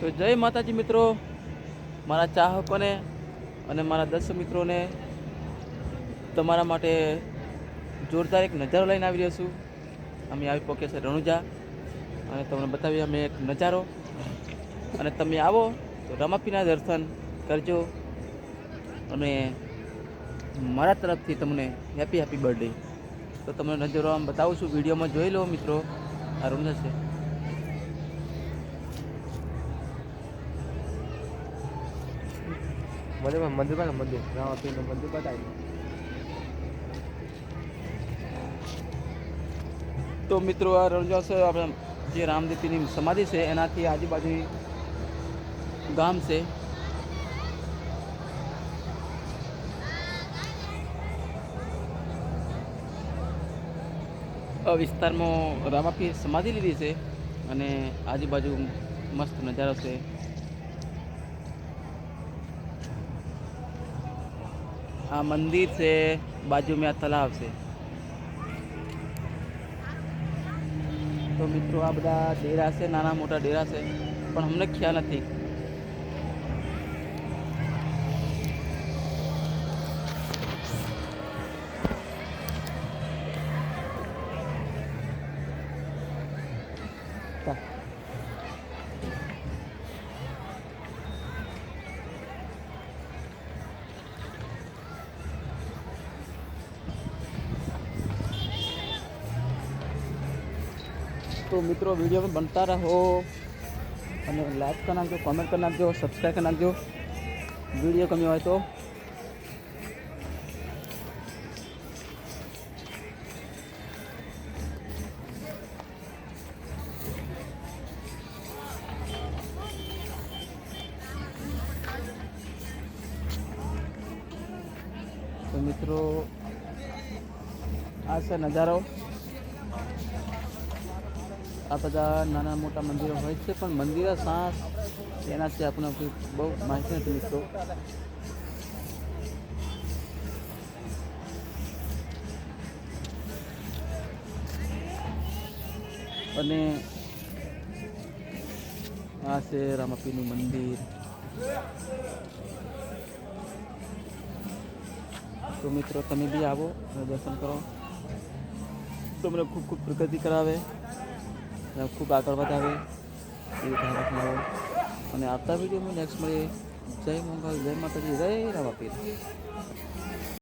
તો જય માતાજી મિત્રો. મારા ચાહકોને અને મારા દર્શક મિત્રોને તમારા માટે જોરદાર એક નજારો લઈને આવી રહ્યો છું. અમે આવી પહોંચ્યા છે રણુજા અને તમને બતાવીએ અમે એક નજારો. અને તમે આવો તો રમાપીના દર્શન કરજો અને મારા તરફથી તમને હેપી હેપી બર્થડે તો તમને નજરો આમ બતાવું છું. વિડીયોમાં જોઈ લો મિત્રો. આ રણુજા છે. મંદિર મંદિર પાસે મંદિર. રામાપીરનું મંદિર બતાવી તો મિત્રો, આ રણુજા આપણે જે રામદેવજીની સમાધિ છે, એનાથી આજુબાજુ ગામ છે. વિસ્તારમાં રામાપી સમાધિ લીધી છે અને આજુબાજુ મસ્ત નજારો છે. આ મંદિર છે, બાજુમાં આ તલાવ છે. તો મિત્રો આ બધા ડેરા છે, નાના મોટા ડેરા છે, પણ અમને ખ્યાલ નથી. તો મિત્રો વીડિયો પણ બનતા રહો. અને લાઈક કરી નાખજો કોમેન્ટ કરી નાખજો સબસ્ક્રાઈબ કરી નાખજો. વીડિયો ગમ્યો હોય તો મિત્રો, આ છે નજારો. આ બધા નાના મોટા મંદિરો હોય છે, પણ મંદિરો સાસ, એનાથી આપણને બહુ માહિતી નથી મિત્રો. અને આ છે રામાપીનું મંદિર. તો મિત્રો તમે બી આવો અને દર્શન કરો. તમને ખૂબ ખૂબ પ્રગતિ કરાવે. ખૂબ આગળ વધાવે. એવી ધ્યાન રાખનારો અને આવતા વિડીયોમાં નેક્સ્ટ મળીએ. જય મંગલ, જય માતાજી. જય રામાપીર